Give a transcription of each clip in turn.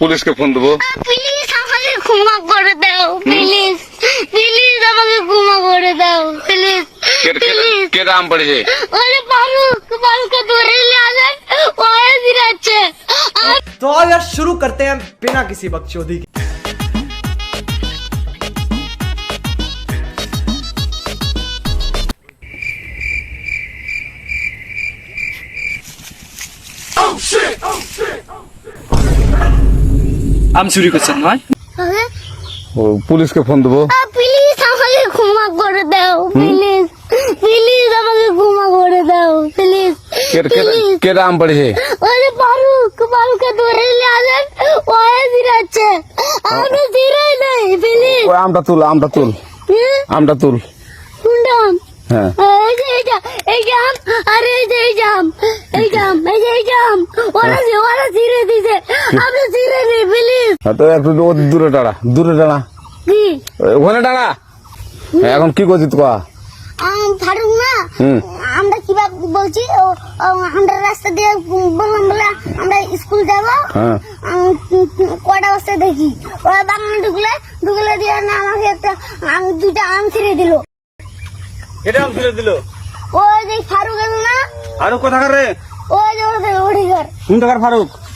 পুলিশকে ফোন দেবো প্লিজ আমাকে ক্ষমা করে দাও প্লিজ প্লিজ আমাকে ক্ষমা করে দাও প্লিজ কে- কে- প্লিজ কে আম পড়েছে ওরে ফারুক ফারুককে ধরে নিয়ে আসেন ওয়ে দিরাচ্ছে तो आओ यार शुरू करते हैं बिना किसी बकचोदी के আম চুরি করছেন নয় ও পুলিশকে ফোন দেবো। প্লিজ আমাকে ক্ষমা করে দাও প্লিজ প্লিজ আমাকে ক্ষমা করে দাও প্লিজ কে- কে- আম পড়েছে ওরে ফারুক ফারুককে ধরে নিয়ে আসেন ওয়ে দিরাচ্ছে আমি দিরাই নাই প্লিজ ওই আমটা তুল আমটা তুল। আমটা তুল। কুন্ডাম হ্যাঁ। এই যে এই জাম আরে এই যে এই জাম এই জাম এই যে এই জাম ওরা যে ওরা ছিঁড়ে দিছে। হ্যাঁ, তো একটু দূরে দাঁড়া দূরে কি? ওখানে হ্যাঁ, এখন কি করছিস কয়া? আম, ফারুক না আমরা কীভাবে বলছি আমরা রাস্তা দিয়ে বললাম বলে আমরা স্কুল যাব। হ্যাঁ। আম, কটা বস্তা দেখি? ওরা ঢুকলে ঢুকলে দিয়ে না আমাকে একটা আম, দুইটা আম ছিঁড়ে দিল। এটা আম চুরি দিল? ওই যে ফারুক না? আর কোথাকার রে? ওই যে ওদের ঘর কোন ফারুক?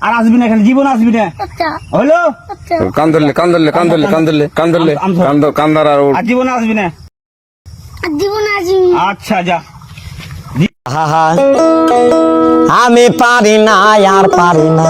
আর আসবি না এখানে জীবন আসবি না। আচ্ছা। হলো কান্দলে কান্দলে ধরলে কান ধরলে কান ধরলে কান ধরলে কান ধরলে আম- আম ধর। কান ধর- কান ধর আর ওর আর জীবন আসবি না। জীবন আসবি আচ্ছা যা। আমি পারি না আর পারি না।